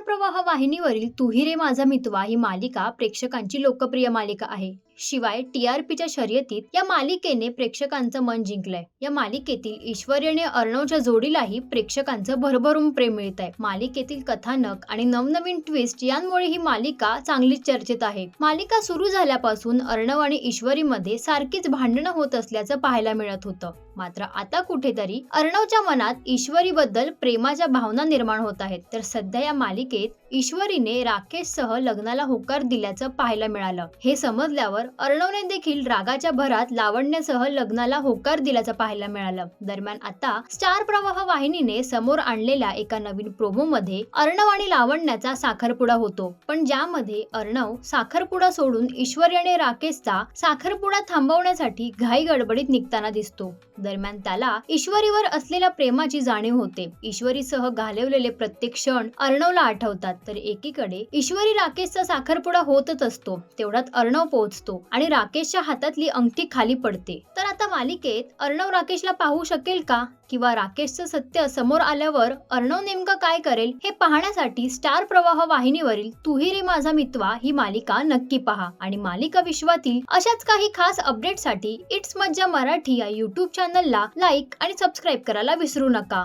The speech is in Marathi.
प्रवाह वाहिनीवरील तुही रे माझा मितवा ही मालिका प्रेक्षकांची लोकप्रिय मालिका आहे. शिवाय टी आर पीच्या शर्यतीत या मालिकेने प्रेक्षकांचं मन जिंकलंय. या मालिकेतील ईश्वरीने अर्णवच्या जोडीलाही प्रेक्षकांचं भरभरून प्रेम मिळत आहे मालिकेतील कथानक आणि नवनवीन ट्विस्ट यांमुळे ही मालिका चांगलीच चर्चेत आहे. मालिका सुरू झाल्यापासून अर्णव आणि ईश्वरीमध्ये सारखीच भांडणं होत असल्याचं पाहायला मिळत होतं. मात्र आता कुठेतरी अर्णवच्या मनात ईश्वरीबद्दल प्रेमाच्या भावना निर्माण होत आहेत. तर सध्या या मालिकेत ईश्वरीने राकेशसह लग्नाला होकार दिल्याचं पाहायला मिळालं. हे समजल्यावर अर्णवने देखील रागाच्या भरात लावण्यासह लग्नाला होकार दिल्याचं पाहायला मिळालं. दरम्यान आता स्टार प्रवाह वाहिनीने समोर आणलेल्या एका नवीन प्रोमो मध्ये अर्णव आणि लावण्याचा साखरपुडा होतो. पण ज्यामध्ये अर्णव साखरपुडा सोडून ईश्वरी आणि राकेशचा साखरपुडा थांबवण्यासाठी घाई गडबडीत निघताना दिसतो. दरम्यान त्याला ईश्वरीवर असलेल्या प्रेमाची जाणीव होते. ईश्वरीसह घालवलेले प्रत्येक क्षण अर्णवला आठवतात. तर एकीकडे ईश्वरी राकेशचा साखरपुडा होतच असतो तेवढ्यात अर्णव पोहोचतो आणि राकेशच्या हातातली अंगठी खाली पडते. तर आता मालिकेत अर्णव राकेशला पाहू शकेल का? किंवा राकेशचं सत्य समोर आल्यावर अर्णव नेमकं काय करेल? हे पाहण्यासाठी स्टार प्रवाह वाहिनीवरील तुही रे माझा मितवा ही मालिका नक्की पहा. आणि मालिका विश्वातील अशाच काही खास अपडेटसाठी इट्स मज्जा मराठी या युट्यूब चॅनलला लाईक आणि सबस्क्राईब करायला विसरू नका.